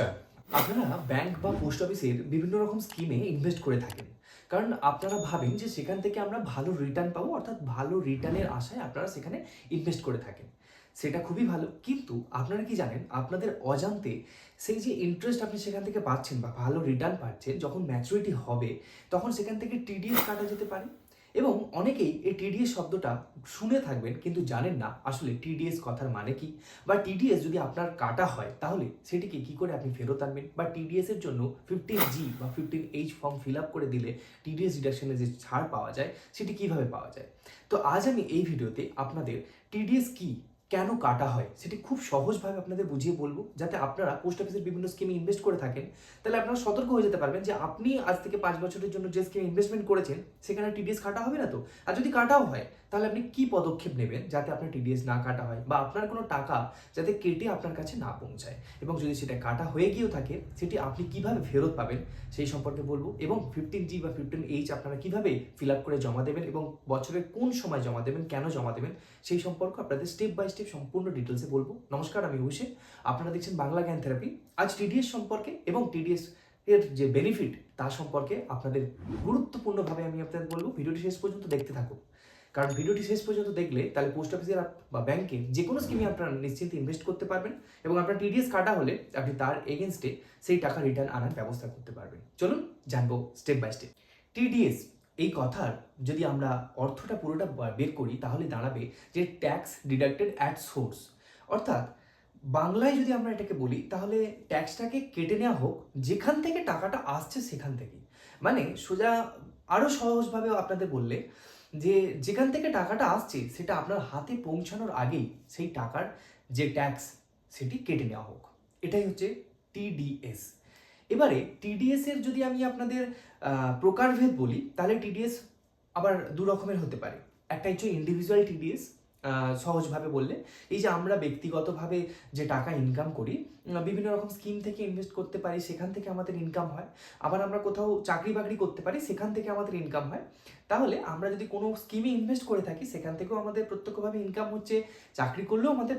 আপনারা ব্যাংক বা পোস্ট অফিসের বিভিন্ন রকম স্কিমে ইনভেস্ট করে থাকেন। কারণ আপনারা ভাবেন যে সেখান থেকে আমরা ভালো রিটার্ন পাবো, অর্থাৎ ভালো রিটার্নের আশায় আপনারা সেখানে ইনভেস্ট করে থাকেন। সেটা খুবই ভালো। কিন্তু আপনারা কি জানেন, আপনাদের অজান্তে সেই যে ইন্টারেস্ট আপনি সেখান থেকে পাচ্ছেন বা ভালো রিটার্ন পাচ্ছেন, যখন ম্যাচুরিটি হবে, তখন সেখান থেকে টিডিএস কাটা যেতে পারে। এবং অনেকেই এই টিডিএস শব্দটা শুনে থাকবেন কিন্তু জানেন না আসলে টিডিএস কথার মানে কি? বা টিডিএস যদি আপনার কাটা হয়, তাহলে সেটিকে কি করে আপনি ফেরত আনবেন? বা টিডিএস এর জন্য ফিফটিন জি বা fifteen H form fill up করে দিলে টিডিএস ডিডাকশনে যে ছাড় পাওয়া যায়, সেটি কীভাবে পাওয়া যায়? তো আজ আমি এই ভিডিওতে আপনাদের টিডিএস কি কেন কাটা হয় সেটি খুব সহজভাবে আপনাদের বুঝিয়ে বলব, যাতে আপনারা পোস্ট অফিসের বিভিন্ন স্কিমে ইনভেস্ট করে থাকেন। তাহলে আপনারা সতর্ক হয়ে যেতে পারবেন যে আপনি আজ থেকে পাঁচ বছরের জন্য যে স্কিমে ইনভেস্টমেন্ট করেছেন, সেখানে টিডিএস কাটা হবে না তো? আর যদি কাটাও হয় তাহলে আপনি কি পদক্ষেপ নেবেন যাতে আপনার টিডিএস না কাটা হয়? বা আপনার কোনো টাকা যাতে কেটে আপনার কাছে না পৌঁছায়? এবং যদি সেটা কাটা হয়ে গিয়েও থাকে, সেটি আপনি কীভাবে ফেরত পাবেন সেই সম্পর্কে বলব। এবং ফিফটিন জি বা ফিফটিন এইচ আপনারা কীভাবে ফিল আপ করে জমা দেবেন এবং বছরের কোন সময় জমা দেবেন, কেন জমা দেবেন, সেই সম্পর্কে আপনাদের স্টেপ বাই স্টেপ সম্পূর্ণ ডিটেলসে বলব। নমস্কার, আমি অভিষেক। আপনারা দেখছেন বাংলা জ্ঞান থেরাপি আজ টিডিএস সম্পর্কে এবং টিডিএস এর যে বেনিফিট তার সম্পর্কে আপনাদের গুরুত্বপূর্ণভাবে আমি আপনাদের বলব। ভিডিওটি শেষ পর্যন্ত দেখতে থাকুন। কারণ ভিডিওটি শেষ পর্যন্ত দেখলে তাহলে পোস্ট অফিসের বা ব্যাংকে যে কোনো স্কিমে আপনারা নিশ্চিন্তে ইনভেস্ট করতে পারবেন এবং আপনার টিডিএস কাটা হলে আপনি তার এগেনস্টে সেই টাকা রিটার্ন আনার ব্যবস্থা করতে পারবেন। চলুন জানব স্টেপ বাই স্টেপ টিডিএস এই কথার যদি আমরা অর্থটা পুরোটা বের করি তাহলে দাঁড়াবে যে ট্যাক্স ডিডাক্টেড অ্যাট সোর্স অর্থাৎ বাংলায় যদি আমরা এটাকে বলি, তাহলে ট্যাক্সটাকে কেটে নেওয়া হোক, যেখান থেকে টাকাটা আসছে সেখান থেকে মানে সোজা আরও সহজভাবে আপনাদের বললে যে যেখান থেকে টাকাটা আসছে, সেটা আপনার হাতে পৌঁছানোর আগেই সেই টাকার যে ট্যাক্স সেটি কেটে নেওয়া হোক। এটাই হচ্ছে টিডিএস এবারে টিডিএস এর যদি আমি আপনাদের প্রকারভেদ বলি, তাহলে টিডিএস আবার দু রকমের হতে পারে। একটা হচ্ছে ইন্ডিভিজুয়াল টিডিএস সহজভাবে বললে, এই যে আমরা ব্যক্তিগতভাবে যে টাকা ইনকাম করি বিভিন্ন রকম স্কিম থেকে ইনভেস্ট করতে পারি, সেখান থেকে আমাদের ইনকাম হয়। আবার আমরা কোথাও চাকরি বাকরি করতে পারি, সেখান থেকে আমাদের ইনকাম হয়। তাহলে আমরা যদি কোনো স্কিমে ইনভেস্ট করে থাকি, সেখান থেকেও আমাদের প্রত্যক্ষভাবে ইনকাম হচ্ছে, চাকরি করলেও আমাদের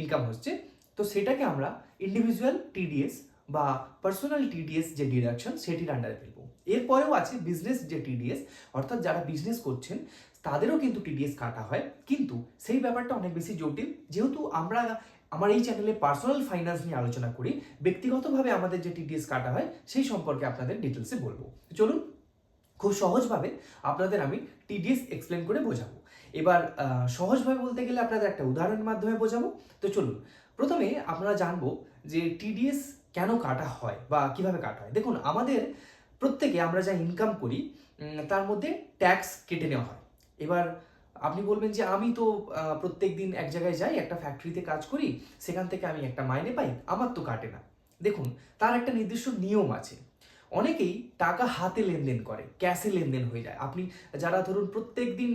ইনকাম হচ্ছে। তো সেটাকে আমরা ইন্ডিভিজুয়াল টিডিএস বা পার্সোনাল টিডিএস যে ডিডাকশন সেটির আন্ডারে ফেলব। এরপরেও আছে বিজনেস যে টিডিএস অর্থাৎ যারা বিজনেস করছেন তাদেরও কিন্তু টিডিএস কাটা হয়। কিন্তু সেই ব্যাপারটা অনেক বেশি জটিল। যেহেতু আমরা, আমার এই চ্যানেলে পার্সোনাল ফাইন্যান্স নিয়ে আলোচনা করি, ব্যক্তিগতভাবে আমাদের যে টিডিএস কাটা হয়, সেই সম্পর্কে আপনাদের ডিটেলসে বলব। চলুন, খুব সহজভাবে আপনাদের আমি টিডিএস এক্সপ্লেন করে বোঝাবো। এবার সহজভাবে বলতে গেলে আপনাদের একটা উদাহরণের মাধ্যমে বোঝাবো। তো চলুন, প্রথমে আপনারা জানব যে টিডিএস কেন কাটা হয় বা কীভাবে কাটা হয়। দেখুন, আমাদের প্রত্যেকে আমরা যা ইনকাম করি তার মধ্যে ট্যাক্স কেটে নেওয়া হয়। এবার আপনি বলবেন যে আমি তো প্রত্যেক দিন এক জায়গায় যাই, একটা ফ্যাক্টরিতে কাজ করি, সেখান থেকে আমি একটা মাইনে পাই, আমার তো কাটে না। দেখুন, তার একটা নির্দিষ্ট নিয়ম আছে। অনেকেই টাকা হাতে লেনদেন করে ক্যাশে লেনদেন হয়ে যায়। আপনি যারা ধরুন প্রত্যেক দিন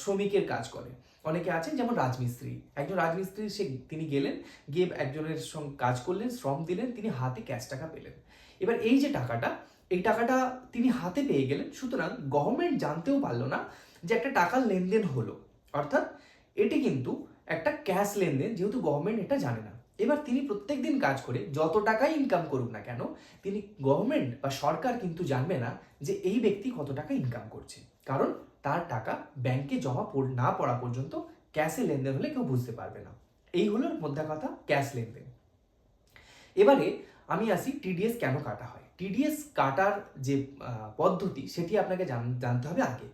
শ্রমিকের কাজ করে, অনেকে আছেন যেমন রাজমিস্ত্রি। একজন রাজমিস্ত্রি, সে তিনি গেলেন, গিয়ে একজনের সঙ্গে কাজ করলেন, শ্রম দিলেন, তিনি হাতে ক্যাশ টাকা পেলেন। এবার এই যে টাকাটা এই টাকাটা তিনি হাতে পেয়ে গেলেন। সুতরাং গভর্নমেন্ট জানতেও পারল না যে একটা টাকার লেনদেন হলো। অর্থাৎ এটি কিন্তু একটা ক্যাশ লেনদেন, যেহেতু গভর্নমেন্ট এটা জানে না। এবার তিনি প্রত্যেক দিন কাজ করে, যত টাকাই ইনকাম করুক না কেন, তিনি গভর্নমেন্ট বা সরকার কিন্তু জানবে না যে এই ব্যক্তি কত টাকা ইনকাম করছে। কারণ তার টাকা ব্যাংকে জমা না পড়া পর্যন্ত ক্যাশে লেনদেন হলে কেউ বুঝতে পারবে না। এই হলো মোদ্দা কথা ক্যাশ লেনদেন। এবারে আমি আসি টিডিএস কেন কাটা হয়? টিডিএস কাটার যে পদ্ধতি সেটি আপনাকে জান- জানতে হবে আগে।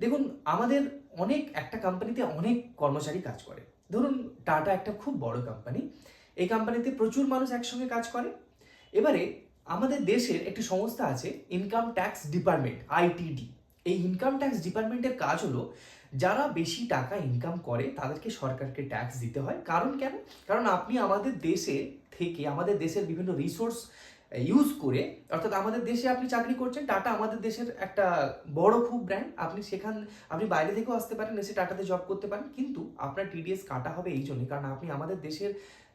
দেখুন, আমাদের অনেক, একটা কোম্পানিতে অনেক কর্মচারী কাজ করে। ধরুন টাটা একটা খুব বড় কোম্পানি এই কোম্পানিতে প্রচুর মানুষ একসঙ্গে কাজ করে। এবারে আমাদের দেশের একটি সংস্থা আছে ইনকাম ট্যাক্স ডিপার্টমেন্ট আইটিডি এই ইনকাম ট্যাক্স ডিপার্টমেন্টের কাজ হলো, যারা বেশি টাকা ইনকাম করে, তাদেরকে সরকারকে ট্যাক্স দিতে হয়। কারণ কেন? কারণ আপনি আমাদের দেশে থেকে, আমাদের দেশের বিভিন্ন রিসোর্স ইউজ করে, অর্থাৎ আমাদের দেশে আপনি চাকরি করছেন, টাটা আমাদের দেশের একটা বড় খুব ব্র্যান্ড আপনি সেখান, আপনি বাইরে থেকেও আসতে পারেন, এসে টাটাতে জব করতে পারেন, কিন্তু আপনার টিডিএস কাটা হবে এই জন্যই কারণ আপনি আমাদের দেশের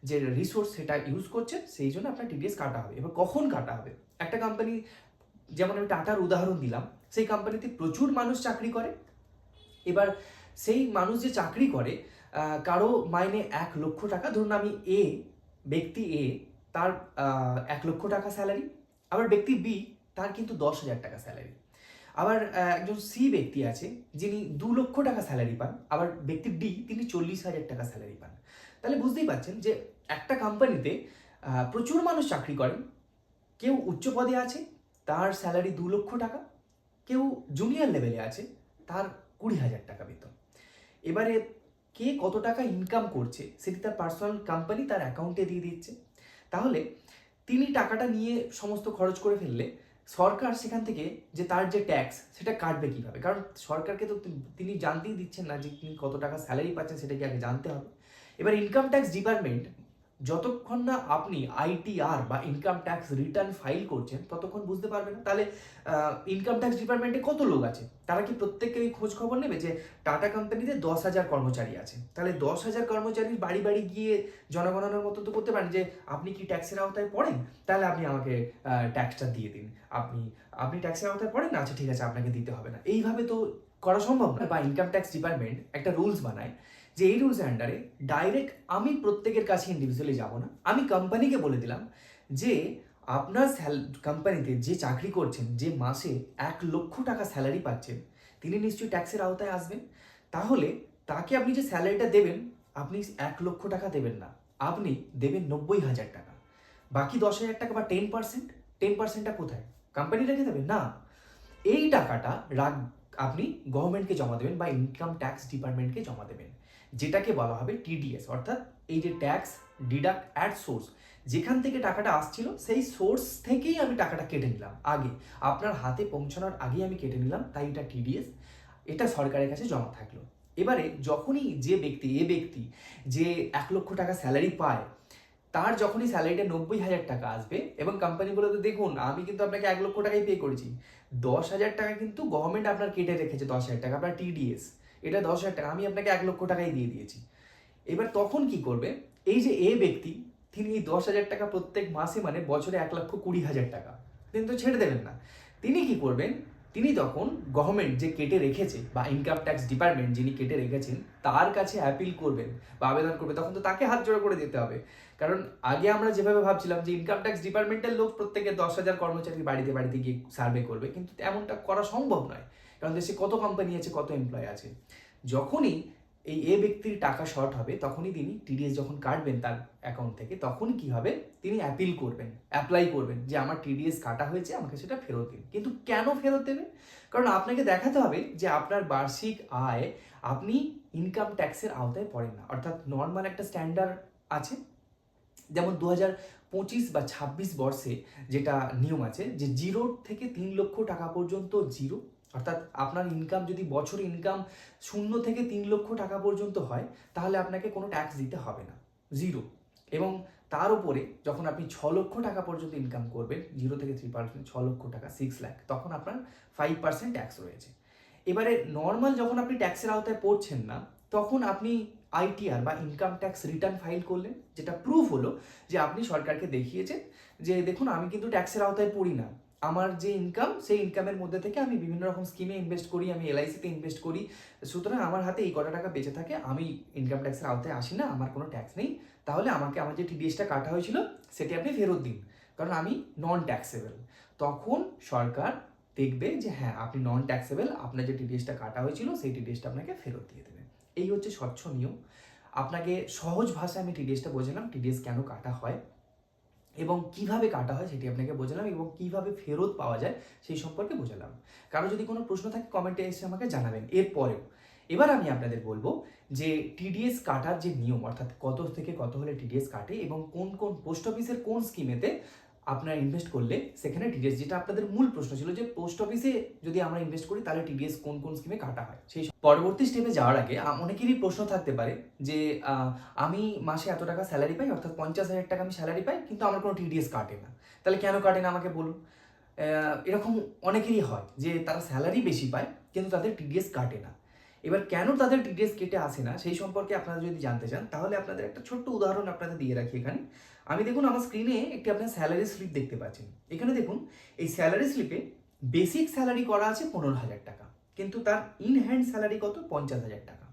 যে রিসোর্স সেটা ইউজ করছেন, সেই জন্য আপনার টিডিএস কাটা হবে। এবার কখন কাটা হবে? একটা কোম্পানি যেমন আমি টাটার উদাহরণ দিলাম, সেই কোম্পানিতে প্রচুর মানুষ চাকরি করে। এবার সেই মানুষ যে চাকরি করে কারও মাইনে এক লক্ষ টাকা, ধরুন আমি এ ব্যক্তি এ তার এক লক্ষ টাকা স্যালারি আবার ব্যক্তি বি তার কিন্তু দশ হাজার টাকা স্যালারি আবার একজন সি ব্যক্তি আছে, যিনি দু লক্ষ টাকা স্যালারি পান, আবার ব্যক্তি ডি তিনি চল্লিশ হাজার টাকা স্যালারি পান। তাহলে বুঝতেই পারছেন যে একটা কোম্পানিতে প্রচুর মানুষ চাকরি করেন, কেউ উচ্চ পদে আছে, তার স্যালারি দু লক্ষ টাকা, কেউ জুনিয়র লেভেলে আছে, তার কুড়ি হাজার টাকা বেতন। এবারে কে কত টাকা ইনকাম করছে, সেটি তার পার্সোনাল কোম্পানি তার অ্যাকাউন্টে দিয়ে দিচ্ছে। তাহলে তিনি টাকাটা নিয়ে সমস্ত খরচ করে ফেললে সরকার সেখান থেকে যে তার যে ট্যাক্স সেটা কাটবে কীভাবে? কারণ সরকারকে তো তিনি- জানতেই দিচ্ছেন না যে তিনি কত টাকা স্যালারি পাচ্ছেন সেটাকে আগে জানতে হবে? এবার ইনকাম ট্যাক্স ডিপার্টমেন্ট যতক্ষণ না আপনি আইটিআর বা ইনকাম ট্যাক্স রিটার্ন ফাইল করছেন, ততক্ষণ বুঝতে পারবেন। না তাহলে ইনকাম ট্যাক্স ডিপার্টমেন্টে কত লোক আছে? তারা কি প্রত্যেকেই খোঁজ খবর নেবে যে টাটা কোম্পানিতে দশ হাজার কর্মচারী আছে? তাহলে দশ হাজার কর্মচারীর বাড়ি বাড়ি গিয়ে জনগণনার মতো তো করতে পারেন যে, আপনি কি ট্যাক্সের আওতায় পড়েন? তাহলে আপনি আমাকে ট্যাক্সটা দিয়ে দিন। আপনি আপনি ট্যাক্সের আওতায় পড়েন? আচ্ছা ঠিক আছে, আপনাকে দিতে হবে না। এইভাবে তো করা সম্ভব না। বা ইনকাম ট্যাক্স ডিপার্টমেন্ট একটা রুলস বানায় যে এই রুলস আন্ডারে ডাইরেক্ট আমি প্রত্যেকের কাছে ইন্ডিভিজুয়ালি যাব না। আমি কোম্পানিকে বলে দিলাম যে, আপনার স্যাল কোম্পানিতে যে চাকরি করছেন, যে মাসে এক লক্ষ টাকা স্যালারি পাচ্ছেন, তিনি নিশ্চয়ই ট্যাক্সের আওতায় আসবেন। তাহলে তাকে আপনি যে স্যালারিটা দেবেন, আপনি এক লক্ষ টাকা দেবেন না। আপনি দেবেন নব্বই হাজার টাকা। বাকি দশ হাজার টাকা বা টেন পার্সেন্ট টেন পার্সেন্টটা কোথায়? কোম্পানি রেখে দেবে না। এই টাকাটা রাগ, আপনি গভর্নমেন্টকে জমা দেবেন বা ইনকাম ট্যাক্স ডিপার্টমেন্টকে জমা দেবেন। যেটাকে বলা হবে টিডিএস অর্থাৎ এই যে ট্যাক্স ডিডাক্ট অ্যাট সোর্স যেখান থেকে টাকাটা আসছিল, সেই সোর্স থেকেই আমি টাকাটা কেটে নিলাম। আগে আপনার হাতে পৌঁছানোর আগেই আমি কেটে নিলাম, তাই এটা টিডিএস এটা সরকারের কাছে জমা থাকল। এবারে যখনই যে ব্যক্তি, এ ব্যক্তি যে এক লক্ষ টাকা স্যালারি পায়, তার যখনই স্যালারিটা নব্বই হাজার টাকা আসবে, এবং কোম্পানিগুলোতে দেখুন, আমি কিন্তু আপনাকে এক লক্ষ টাকাই পে করেছি। দশ হাজার টাকা কিন্তু গভর্নমেন্ট আপনার কেটে রেখেছে দশ হাজার টাকা, আপনার টিডিএস এটা দশ হাজার টাকা, আমি আপনাকে এক লক্ষ টাকাই দিয়ে দিয়েছি। এবার তখন কি করবে? এই যে এ ব্যক্তি, তিনি এই দশ হাজার টাকা প্রত্যেক মাসে মানে বছরে এক লক্ষ কুড়ি হাজার টাকা। তিনি তো ছেড়ে দেবেন না। তিনি কি করবেন? তিনি তখন গভর্নমেন্ট যে কেটে রেখেছে বা ইনকাম ট্যাক্স ডিপার্টমেন্ট যিনি কেটে রেখেছেন, তার কাছে অ্যাপিল করবেন বা আবেদন করবে তখন তো তাকে হাত জোড়া করে দিতে হবে। কারণ আগে আমরা যেভাবে ভাবছিলাম যে ইনকাম ট্যাক্স ডিপার্টমেন্টের লোক প্রত্যেকে দশ হাজার কর্মচারী বাড়িতে বাড়িতে গিয়ে সার্ভে করবে, কিন্তু এমনটা করা সম্ভব নয়। কারণ দেশে কত কোম্পানি আছে, কত এমপ্লয় আছে। যখনই এই এ ব্যক্তির টাকা শর্ট হবে, তখনই তিনি টিডিএস যখন কাটবেন তার অ্যাকাউন্ট থেকে তখন কি হবে? তিনি অ্যাপিল করবেন অ্যাপ্লাই করবেন যে আমার টিডিএস কাটা হয়েছে, আমাকে সেটা ফেরত দিন। কিন্তু কেন ফেরত দেবেন? কারণ আপনাকে দেখাতে হবে যে আপনার বার্ষিক আয় আপনি ইনকাম ট্যাক্সের আওতায় পড়েন না। অর্থাৎ নর্মাল একটা স্ট্যান্ডার্ড আছে। যেমন দু হাজার পঁচিশ বা ছাব্বিশ বর্ষে যেটা নিয়ম আছে যে জিরো থেকে তিন লক্ষ টাকা পর্যন্ত জিরো অর্থাৎ আপনার ইনকাম যদি বছর ইনকাম শূন্য থেকে তিন লক্ষ টাকা পর্যন্ত হয়, তাহলে আপনাকে কোনো ট্যাক্স দিতে হবে না জিরো এবং তার উপরে যখন আপনি ছ লক্ষ টাকা পর্যন্ত ইনকাম করবেন জিরো থেকে থ্রি পার্সেন্ট ছ লক্ষ টাকা সিক্স লাখ তখন আপনার ফাইভ পার্সেন্ট ট্যাক্স রয়েছে। এবারে নর্মাল যখন আপনি ট্যাক্সের আওতায় পড়ছেন না, তখন আপনি আইটিআর বা ইনকাম ট্যাক্স রিটার্ন ফাইল করলেন, যেটা প্রুফ হলো যে আপনি সরকারকে দেখিয়েছেন যে দেখুন আমি কিন্তু ট্যাক্সের আওতায় পড়ি না। আমার যে ইনকাম সেই ইনকামের মধ্যে থেকে আমি বিভিন্ন রকম স্কিমে ইনভেস্ট করি, আমি এলআইসিতে ইনভেস্ট করি। সুতরাং আমার হাতে এই কটা টাকা বেঁচে থাকে, আমি ইনকাম ট্যাক্সের আওতায় আসি না, আমার কোনো ট্যাক্স নেই। তাহলে আমাকে, আমার যে টিডিএসটা কাটা হয়েছিল, সেটি আপনি ফেরত দিন। কারণ আমি নন ট্যাক্সেবল তখন সরকার দেখবে যে হ্যাঁ আপনি নন ট্যাক্সেবল আপনার যে টিডিএসটা কাটা হয়েছিল, সেই টিডিএসটা আপনাকে ফেরত দিয়ে দেবে। এই হচ্ছে স্বচ্ছ নিয়ম। আপনাকে সহজ ভাষায় আমি টিডিএসটা বোঝালাম টিডিএস কেন কাটা হয়? এবং কীভাবে কাটা হয় সেটি আপনাকে বোঝালাম এবং কীভাবে ফেরত পাওয়া যায় সেই সম্পর্কে বোঝালাম। কারও যদি কোনো প্রশ্ন থাকে কমেন্টে এসে আমাকে জানাবেন। এরপরেও, এবার আমি আপনাদের বলব যে টিডিএস কাটার যে নিয়ম, অর্থাৎ কত থেকে কত হলে টিডিএস কাটে এবং কোন কোন পোস্ট অফিসের কোন স্কিমেতে আপনারা ইনভেস্ট করলে সেখানে টিডিএস যেটা আপনাদের মূল প্রশ্ন ছিল যে পোস্ট অফিসে যদি আমরা ইনভেস্ট করি, তাহলে টিডিএস কোন কোন স্কিমে কাটা হয়? সেই পরবর্তী স্টেপে যাওয়ার আগে অনেকেরই প্রশ্ন থাকতে পারে যে আমি মাসে এত টাকা স্যালারি পাই, অর্থাৎ পঞ্চাশ হাজার টাকা আমি স্যালারি পাই, কিন্তু আমার কোনো টিডিএস কাটে না। তাহলে কেন কাটে না আমাকে বলুন? এরকম অনেকেরই হয় যে, তারা স্যালারি বেশি পায়, কিন্তু তাদের টিডিএস কাটে না। এবার কেন তাদের টিডিএস কেটে আসে না, সেই সম্পর্কে আপনারা যদি জানতে চান, তাহলে আপনাদের একটা ছোট্ট উদাহরণ আপনাদের দিয়ে রাখি এখানে। আমি দেখুন আমার স্ক্রিনে একটি আপনার স্যালারি স্লিপ দেখতে পাচ্ছেন। এখানে দেখুন, এই স্যালারি স্লিপে বেসিক স্যালারি করা আছে পনেরো হাজার টাকা, কিন্তু তার ইন হ্যান্ড স্যালারি কত? পঞ্চাশ হাজার টাকা।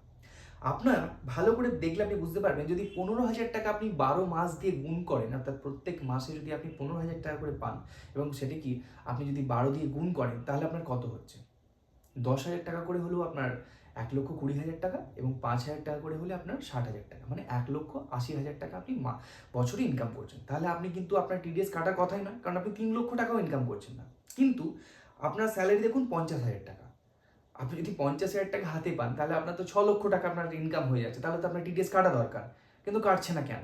আপনার ভালো করে দেখলে আপনি বুঝতে পারবেন, যদি পনেরো হাজার টাকা আপনি বারো মাস দিয়ে গুণ করেন, অর্থাৎ প্রত্যেক মাসে যদি আপনি পনেরো হাজার টাকা করে পান, এবং সেটি কি? আপনি যদি বারো দিয়ে গুণ করেন, তাহলে আপনার কত হচ্ছে? দশ হাজার টাকা করে হলেও আপনার এক লক্ষ কুড়ি হাজার টাকা এবং পাঁচ হাজার টাকা করে হলে আপনার ষাট হাজার টাকা। মানে এক লক্ষ আশি হাজার টাকা আপনি বছরে ইনকাম করছেন। তাহলে আপনি কিন্তু আপনার টিডিএস কাটার কথাই নয়, কারণ আপনি তিন লক্ষ টাকাও ইনকাম করছেন না। কিন্তু আপনার স্যালারি দেখুন পঞ্চাশ হাজার টাকা। আপনি যদি পঞ্চাশ হাজার টাকা হাতে পান, তাহলে আপনার তো ছ লক্ষ টাকা আপনার ইনকাম হয়ে যাচ্ছে। তাহলে তো আপনার টিডিএস কাটা দরকার। কিন্তু কাটছে না কেন?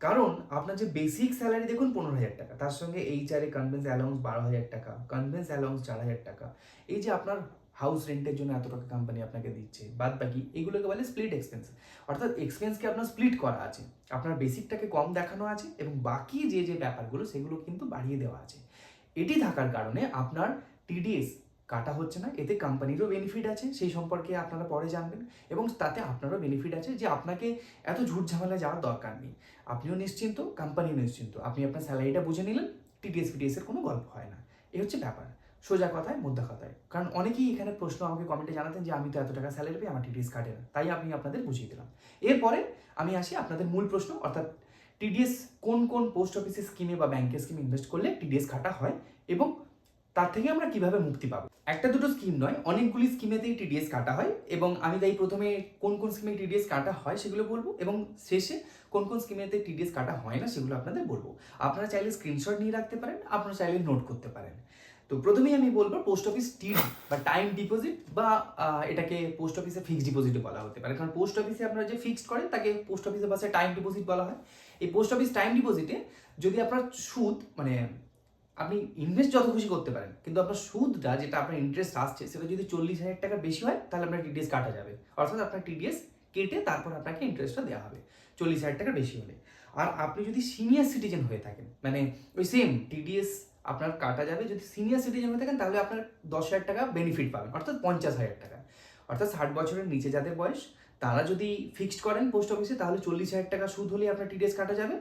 কারণ আপনার যে বেসিক স্যালারি দেখুন পনেরো হাজার টাকা, তার সঙ্গে এইচআরে কনভেন্স অ্যালাউন্স বারো হাজার টাকা কনভেন্স অ্যালাউন্স চার হাজার টাকা। এই যে আপনার হাউস রেন্টের জন্য এত টাকা কোম্পানি আপনাকে দিচ্ছে বাদ বাকি এগুলোকে বলে স্প্লিট এক্সপেন্স অর্থাৎ এক্সপেন্সকে আপনার স্প্লিট করা আছে, আপনার বেসিকটাকে কম দেখানো আছে এবং বাকি যে যে ব্যাপারগুলো সেগুলো কিন্তু বাড়িয়ে দেওয়া আছে। এটি থাকার কারণে আপনার টিডিএস কাটা হচ্ছে না, এতে কোম্পানিরও বেনিফিট আছে, সেই সম্পর্কে আপনারা পরে জানবেন এবং তাতে আপনারও বেনিফিট আছে যে আপনাকে এত ঝুট ঝামেলা যাওয়ার দরকার নেই। আপনিও নিশ্চিন্ত কোম্পানিও নিশ্চিন্ত। আপনি আপনার স্যালারিটা বুঝে নিলেন টিডিএস ফিডিএস এর কোনো গল্প হয় না। এই হচ্ছে ব্যাপার। সোজা কথায়, মুদ্রা কথায়। কারণ অনেকেই এখানে প্রশ্ন আমাকে কমেন্টে জানাতেন যে, আমি তো এত টাকা স্যালারি পাই, আমার টিডিএস কাটে না। তাই আমি আপনাদের বুঝিয়ে দিলাম। এরপরে আমি আসি আপনাদের মূল প্রশ্ন, অর্থাৎ টিডিএস কোন কোন পোস্ট অফিসের স্কিমে বা ব্যাংকের স্কিমে ইনভেস্ট করলে টিডিএস কাটা হয় এবং তার থেকে আমরা কীভাবে মুক্তি পাবো? একটা দুটো স্কিম নয়, অনেকগুলি স্কিমেতেই টিডিএস কাটা হয় এবং আমি তাই প্রথমে কোন কোন স্কিমে টিডিএস কাটা হয় সেগুলো বলব এবং শেষে কোন কোন স্কিমেতে টিডিএস কাটা হয় না সেগুলো আপনাদের বলব। আপনারা চাইলে স্ক্রিনশট নিয়ে রাখতে পারেন, আপনারা চাইলে নোট করতে পারেন। তো প্রথমেই আমি বলব পোস্ট অফিস টিডি বা টাইম ডিপোজিট বা এটাকে পোস্ট অফিসে ফিক্সড ডিপোজিটও বলা হতে পারে। কারণ পোস্ট অফিসে আপনারা যে ফিক্সড করেন তাকে পোস্ট অফিসে পাশে টাইম ডিপোজিট বলা হয়। এই পোস্ট অফিস টাইম ডিপোজিটে যদি আপনার সুদ মানে আপনি ইনভেস্ট যত খুশি করতে পারেন, কিন্তু আপনার সুদটা যেটা আপনার ইন্টারেস্ট আসছে, সেটা যদি চল্লিশ হাজার টাকা বেশি হয়, তাহলে আপনার টিডিএস কাটা যাবে। অর্থাৎ আপনার টিডিএস কেটে তারপর আপনাকে ইন্টারেস্টটা দেওয়া হবে, চল্লিশ হাজার টাকা বেশি হলে। আর আপনি যদি সিনিয়র সিটিজেন হয়ে থাকেন মানে ওই সেম টিডিএস আপনার কাটা যাবে, যদি সিনিয়র সিটিজেন হয়ে থাকেন, তাহলে আপনার দশ হাজার টাকা বেনিফিট পাবেন, অর্থাৎ পঞ্চাশ হাজার টাকা। অর্থাৎ ষাট বছরের নিচে যাদের বয়স, তারা যদি ফিক্সড করেন পোস্ট অফিসে তাহলে চল্লিশ হাজার টাকা সুদ হলে আপনার টিডিএস কাটা যাবে।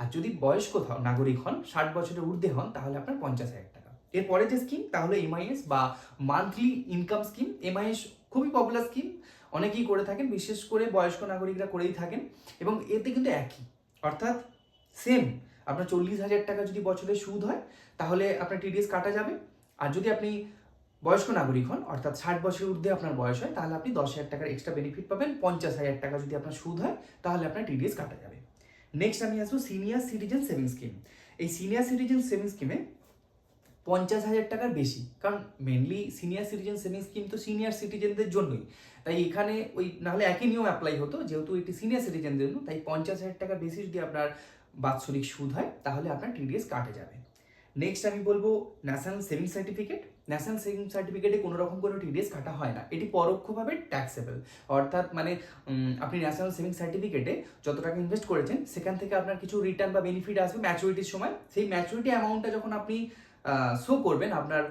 আর যদি বয়স্ক নাগরিক হন, ষাট বছরের ঊর্ধ্বে হন, তাহলে আপনার পঞ্চাশ হাজার টাকা। এরপরে যে স্কিম তাহলে এমআইএস বা মান্থলি ইনকাম স্কিম এমআইএস খুবই পপুলার স্কিম অনেকেই করে থাকেন, বিশেষ করে বয়স্ক নাগরিকরা করেই থাকেন। এবং এতে কিন্তু একই, অর্থাৎ সেম আপনার চল্লিশ হাজার টাকা যদি বছরে সুদ হয়, তাহলে আপনার টিডিএস কাটা যাবে। আর যদি আপনি বয়স্ক নাগরিক হন, অর্থাৎ ষাট বছরের ঊর্ধ্বে আপনার বয়স হয়, তাহলে আপনি দশ হাজার টাকার এক্সট্রা বেনিফিট পাবেন। পঞ্চাশ হাজার টাকা যদি আপনার সুদ হয়, তাহলে আপনার টিডিএস কাটা যাবে। নেক্সট আমি আসব সিনিয়র সিটিজেন সেভিং স্কিম এই সিনিয়র সিটিজেন সেভিং স্কিমে পঞ্চাশ হাজার টাকার বেশি, কারণ mainly senior citizen saving scheme তো সিনিয়র সিটিজেনদের জন্যই। তাই এখানে ওই, নাহলে একই নিয়ম অ্যাপ্লাই হতো, যেহেতু এটি সিনিয়র সিটিজেনদের জন্য, তাই পঞ্চাশ হাজার টাকার বেশি যদি আপনার বাৎসরিক সুদ হয়, তাহলে আপনার টিডিএস কাটে যাবে। নেক্সট আমি বলব national saving certificate national saving সার্টিফিকেটে কোনো রকম কোনো টিডিএস কাটা হয় না। এটি পরোক্ষভাবে ট্যাক্সেবল অর্থাৎ মানে আপনি ন্যাশনাল সেভিং সার্টিফিকেটে যত টাকা ইনভেস্ট করেছেন, সেখান থেকে আপনার কিছু রিটার্ন বা বেনিফিট আসবে ম্যাচুরিটির সময়। সেই ম্যাচুরিটি অ্যামাউন্টটা যখন আপনি শো করবেন আপনার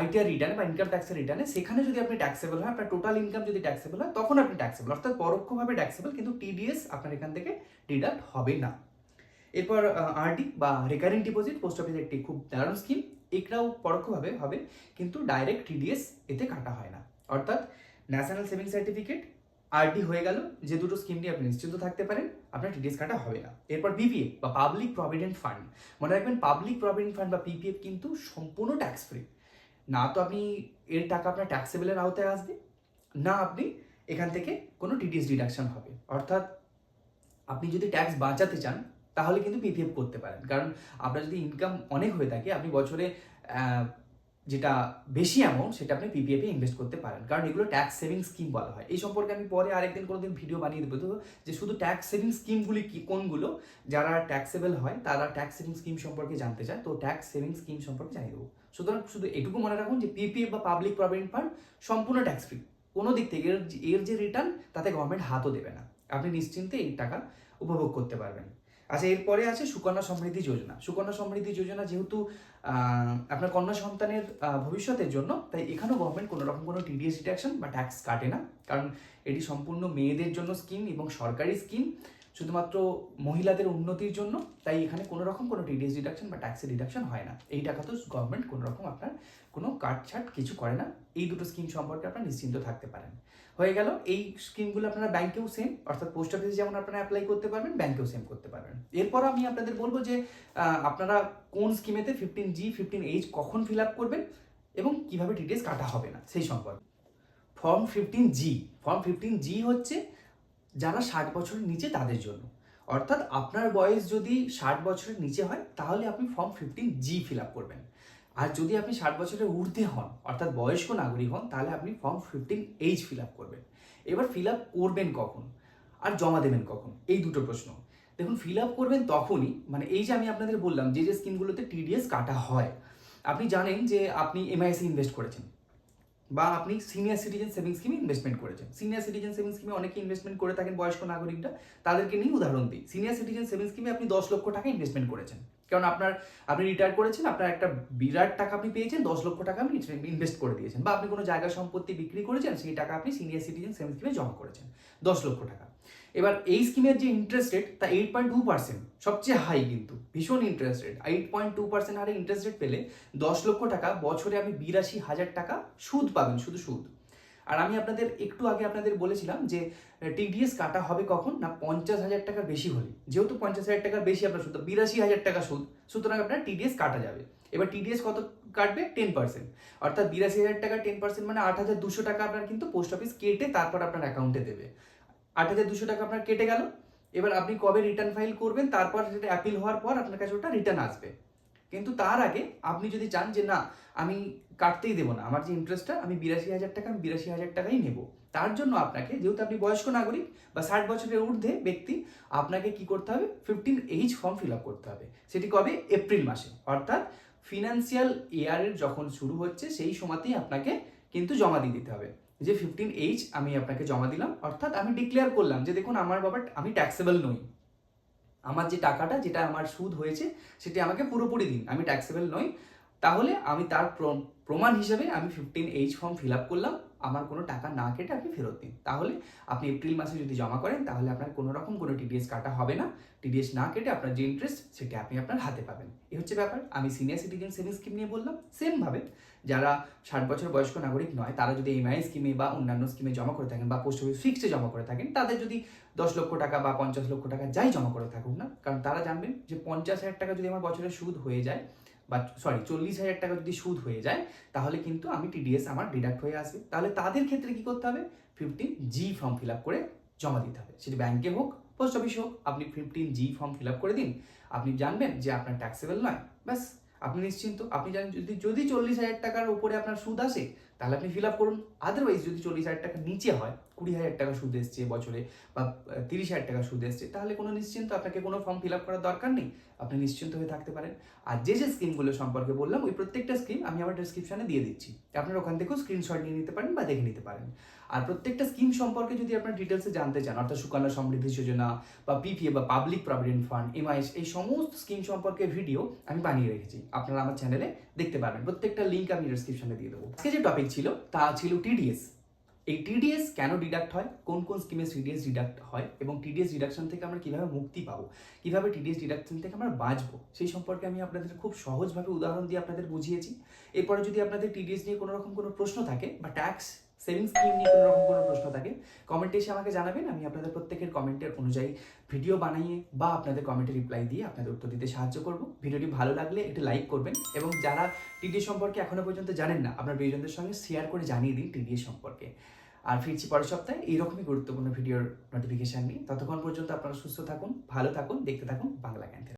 আইটিআর রিটার্ন বা ইনকাম ট্যাক্সের রিটার্নে সেখানে যদি আপনি ট্যাক্সেবল হয়, আপনার টোটাল ইনকাম যদি ট্যাক্সেবল হয়, তখন আপনি ট্যাক্সেবল অর্থাৎ পরোক্ষভাবে ট্যাক্সেবল কিন্তু টিডিএস আপনার এখান থেকে ডিডাক্ট হবে না। এরপর আরডি বা রেকারিং ডিপোজিট পোস্ট অফিসের একটি খুব দারুণ স্কিম এটাও পরোক্ষভাবে হবে, কিন্তু ডাইরেক্ট টিডিএস এতে কাটা হয় না। অর্থাৎ ন্যাশনাল সেভিং সার্টিফিকেট আরডি হয়ে গেল, যে দুটো স্কিম নিয়ে আপনি নিশ্চিন্ত থাকতে পারেন, আপনার টিডিএস কাটা হবে না। এরপর পিপিএফ বা পাবলিক প্রভিডেন্ট ফান্ড মনে রাখবেন পাবলিক প্রভিডেন্ট ফান্ড বা পিপিএফ কিন্তু সম্পূর্ণ ট্যাক্স ফ্রি না তো আপনি এর টাকা আপনার ট্যাক্সেবলের আওতায় আসবে, না আপনি এখান থেকে কোনো টিডিএস ডিডাকশন হবে। অর্থাৎ আপনি যদি ট্যাক্স বাঁচাতে চান তাহলে কিন্তু পিপিএফ করতে পারেন। কারণ আপনার যদি ইনকাম অনেক হয়ে থাকে, আপনি বছরে যেটা বেশি অ্যামাউন্ট সেটা আপনি পিপিএফে ইনভেস্ট করতে পারেন। কারণ এগুলো ট্যাক্স সেভিং স্কিম বলা হয়। এই সম্পর্কে আমি পরে আরেকদিন কোনো দিন ভিডিও বানিয়ে দেবো। যে শুধু ট্যাক্স সেভিং স্কিমগুলি কি, কোনগুলো, যারা ট্যাক্সেবল হয়, তারা ট্যাক্স সেভিং স্কিম সম্পর্কে জানতে চায়। তো ট্যাক্স সেভিং স্কিম সম্পর্কে জানিয়ে দেবো। সুতরাং শুধু এটুকু মনে রাখুন যে পিপিএফ বা পাবলিক প্রভিডেন্ট ফান্ড সম্পূর্ণ ট্যাক্স ফ্রি কোনো দিক থেকে এর যে রিটার্ন তাতে গভর্নমেন্ট হাতও দেবে না। আপনি নিশ্চিন্তে এই টাকা উপভোগ করতে পারবেন। আচ্ছা এরপরে আছে সুকন্যা সমৃদ্ধি যোজনা। সুকন্যা সমৃদ্ধি যোজনা যেহেতু আপনার কন্যা সন্তানের ভবিষ্যতের জন্য, তাই এখানেও গভর্নমেন্ট কোনো রকম কোনো টিডিএস ডিডাকশন বা ট্যাক্স কাটে না। কারণ এটি সম্পূর্ণ মেয়েদের জন্য স্কিম এবং সরকারি স্কিম শুধুমাত্র মহিলাদের উন্নতির জন্য, তাই এখানে কোনো রকম কোনো টিডিএস ডিডাকশন বা ট্যাক্সের ডিডাকশন হয় না। এই টাকা তো গভর্নমেন্ট কোনো রকম আপনার কোনো কাটছাট কিছু করে না। এই দুটো স্কিম সম্পর্কে আপনারা নিশ্চিন্ত থাকতে পারেন। হয়ে গেল, এই স্কিমগুলো আপনারা ব্যাংকেও সেম অর্থাৎ পোস্ট অফিসে যেমন আপনারা অ্যাপ্লাই করতে পারবেন ব্যাংকেও সেম করতে পারবেন। এরপর আমি আপনাদের বলব যে আপনারা কোন স্কিমেতে ফিফটিন জি ফিফটিন এইচ কখন ফিল আপ করবেন এবং কীভাবে টিডিএস কাটা হবে না, সেই সম্পর্কে। Form fifteen G form fifteen G হচ্ছে যারা ষাট বছরের নিচে তাদের জন্য। অর্থাৎ আপনার বয়স যদি ষাট বছরের নিচে হয়, তাহলে আপনি form fifteen G fill up করবেন। আর যদি আপনি ষাট বছরের ঊর্ধ্বে হন, অর্থাৎ বয়স্ক নাগরিক হন, তাহলে আপনি form fifteen H fill up করবেন। এবার ফিল আপ করবেন কখন? আর জমা দেবেন কখন? এই দুটো প্রশ্ন। দেখুন ফিল আপ করবেন তখনই মানে এই যে আমি আপনাদের বললাম, যে যে স্কিমগুলোতে টিডিএস কাটা হয়, আপনি জানেন যে আপনি এমআইসি ইনভেস্ট করেছেন। বা আপনি সিনিয়র সিটিজেন সেভিংস স্কিমে ইনভেস্টমেন্ট করেছেন। সিনিয়র সিটিজেন সেভিংস স্কিমে অনেকে ইনভেস্টমেন্ট করে থাকেন বয়স্ক নাগরিকরা। তাদেরকে নিয়ে উদাহরণ দিই। সিনিয়র সিটিজেন সেভিংস স্কিমে আপনি দশ লক্ষ টাকা ইনভেস্টমেন্ট করেছেন। কারণ আপনার, আপনি রিটায়ার করেছেন, আপনার একটা বিরাট টাকা আপনি পেয়েছেন, দশ লক্ষ টাকা আপনি ইনভেস্ট করে দিয়েছেন। বা আপনি কোনো জায়গা সম্পত্তি বিক্রি করেছেন, সেই টাকা আপনি সিনিয়র সিটিজেন সেভিংস স্কিমে জমা করেছেন। দশ লক্ষ টাকা। এবার এই স্কিমের যে ইন্টারেস্ট রেট তা এইট পয়েন্ট টু পার্সেন্ট সবচেয়ে হাই কিন্তু, ভীষণ interest rate eight point two percent হারে ইন্টারেস্ট রেট পেলে দশ লক্ষ টাকা বছরে আপনি বিরাশি হাজার টাকা সুদ পাবেন, শুধু সুদ। আর আমি আপনাদের একটু আগে আপনাদের বলেছিলাম যে টিডিএস কাটা হবে কখন? না, পঞ্চাশ হাজার টাকা বেশি হলে। যেহেতু পঞ্চাশ হাজার টাকা বেশি আপনার সুদ বিরাশি হাজার টাকা সুদ। সুতরাং আপনার টিডিএস কাটা যাবে। এবার টিডিএস কত কাটবে? টেন পার্সেন্ট অর্থাৎ বিরাশি হাজার টাকা টেন পার্সেন্ট মানে আট হাজার দুশো টাকা আপনার কিন্তু পোস্ট অফিস কেটে তারপর আপনার অ্যাকাউন্টে দেবে। আট হাজার দুশো টাকা আপনার কেটে গেল। এবার আপনি কবে রিটার্ন ফাইল করবেন, তারপর সেটা অ্যাপিল হওয়ার পর আপনার কাছে ওটা রিটার্ন আসবে। কিন্তু তার আগে আপনি যদি চান যে না, আমি কাটতেই দেবো না, আমার যে ইন্টারেস্টটা আমি বিরাশি হাজার টাকা, আমি বিরাশি হাজার টাকাই নেব। তার জন্য আপনাকে, যেহেতু আপনি বয়স্ক নাগরিক বা ষাট বছরের ঊর্ধ্বে ব্যক্তি, আপনাকে কি করতে হবে? Fifteen H form fill up করতে হবে। সেটি কবে? এপ্রিল মাসে। অর্থাৎ ফিনান্সিয়াল ইয়ারের যখন শুরু হচ্ছে, সেই সময়তেই আপনাকে কিন্তু জমা দিয়ে দিতে হবে। যে ফিফটিন এইচ আমি আপনাকে জমা দিলাম, অর্থাৎ আমি ডিক্লেয়ার করলাম যে দেখুন আমার বাবা আমি ট্যাক্সেবল নই। আমার যে টাকাটা যেটা আমার সুদ হয়েছে, সেটি আমাকে পুরোপুরি দিন, আমি ট্যাক্সেবল নই। তাহলে আমি তার প্র- প্রমাণ হিসেবে আমি fifteen H form fill up করলাম। আমার কোনো টাকা না কেটে আপনি ফেরত দিন। তাহলে আপনি এপ্রিল মাসে যদি জমা করেন, তাহলে আপনার কোনো রকম কোনো টিডিএস কাটা হবে না। টিডিএস না কেটে আপনার যে ইন্টারেস্ট সেটা আপনি আপনার হাতে পাবেন। এই হচ্ছে ব্যাপার। আমি সিনিয়র সিটিজেন সেভিংস স্কিম নিয়ে বললাম। সেমভাবে যারা ষাট বছর বয়স্ক নাগরিক নয়, তারা যদি এমআই স্কিমে বা অন্যান্য স্কিমে জমা করে থাকেন বা পোস্ট অফিস ফিক্সডে জমা করে থাকেন, তাদের যদি দশ লক্ষ টাকা বা পঞ্চাশ লক্ষ টাকা যাই জমা করে থাকুক না, কারণ তারা জানবেন যে পঞ্চাশ হাজার টাকা যদি আমার বছরের সুদ হয়ে যায় বা সরি চল্লিশ হাজার টাকা যদি সুদ হয়ে যায়, তাহলে কিন্তু আমি টিডিএস আমার ডিডাক্ট হয়ে আসবে। তাহলে তাদের ক্ষেত্রে কি করতে হবে? Fifteen G form fill up করে জমা দিতে হবে। সেটি ব্যাংকে হোক পোস্ট অফিসে হোক, আপনি fifteen G form fill up করে দিন। আপনি জানবেন যে আপনার ট্যাক্সেবল নয়। ব্যাস, আপনি নিশ্চিন্ত। আপনি জানেন যদি যদি চল্লিশ হাজার টাকার উপরে আপনার সুদ আসে তাহলে আপনি ফিল আপ করুন। আদারওয়াইজ যদি চল্লিশ হাজার টাকা নিচে হয়, কুড়ি হাজার টাকা সুদ এসছে বছরে বা তিরিশ হাজার টাকা সুদ এসছে, তাহলে কোনো নিশ্চিন্ত আপনাকে কোনো ফর্ম ফিল আপ করার দরকার নেই। আপনি নিশ্চিন্ত হয়ে থাকতে পারেন। আর যে যে স্কিমগুলো সম্পর্কে বললাম, ওই প্রত্যেকটা স্কিম আমি আমার ডিসক্রিপশনে দিয়ে দিচ্ছি। আপনারা ওখান থেকেও স্ক্রিনশট নিয়ে নিতে পারেন বা দেখে নিতে পারেন। আর প্রত্যেকটা স্কিম সম্পর্কে যদি আপনার ডিটেলসে জানতে চান, অর্থাৎ সুকন্যা সমৃদ্ধি যোজনা বা পিপিএ বা পাবলিক প্রভিডেন্ট ফান্ড এমআইএস এই সমস্ত স্কিম সম্পর্কে ভিডিও আমি বানিয়ে রেখেছি। আপনারা আমার চ্যানেলে দেখতে পারবেন। প্রত্যেকটা লিঙ্ক আমি ডিসক্রিপশনে দিয়ে দেবো। আজকে যে টপিক ছিল, তা ছিল টিডিএস এই টিডিএস কেন ডিডাক্ট হয়? কোন কোন স্কিমে টিডিএস ডিডাক্ট হয়? এবং টিডিএস ডিডাকশন থেকে আমরা কীভাবে মুক্তি পাবো? কীভাবে টিডিএস ডিডাকশন থেকে আমরা বাঁচবো? সেই সম্পর্কে আমি আপনাদের খুব সহজভাবে উদাহরণ দিয়ে আপনাদের বুঝিয়েছি। এরপরে যদি আপনাদের টিডিএস নিয়ে কোনো রকম কোনো প্রশ্ন থাকে বা ট্যাক্স সেভিংস স্কিম নিয়ে কোনো রকম কোনো প্রশ্ন থাকে কমেন্টে এসে আমাকে জানাবেন, আমি আপনাদের প্রত্যেকের কমেন্টের অনুযায়ী ভিডিও বানিয়ে বা আপনাদের কমেন্টে রিপ্লাই দিয়ে আপনাদের উত্তর দিতে সাহায্য করব। ভিডিওটি ভালো লাগলে একটু লাইক করবেন এবং যারা টিডিএস সম্পর্কে এখনও পর্যন্ত জানেন না, আপনার প্রিয়জনদের সঙ্গে শেয়ার করে জানিয়ে দিন টিডিএস সম্পর্কে। আর ফিরছি পরের সপ্তাহে, এইরকমই গুরুত্বপূর্ণ ভিডিওর নোটিফিকেশান নিয়ে। ততক্ষণ পর্যন্ত আপনারা সুস্থ থাকুন, ভালো থাকুন, দেখতে থাকুন বাংলা জ্ঞান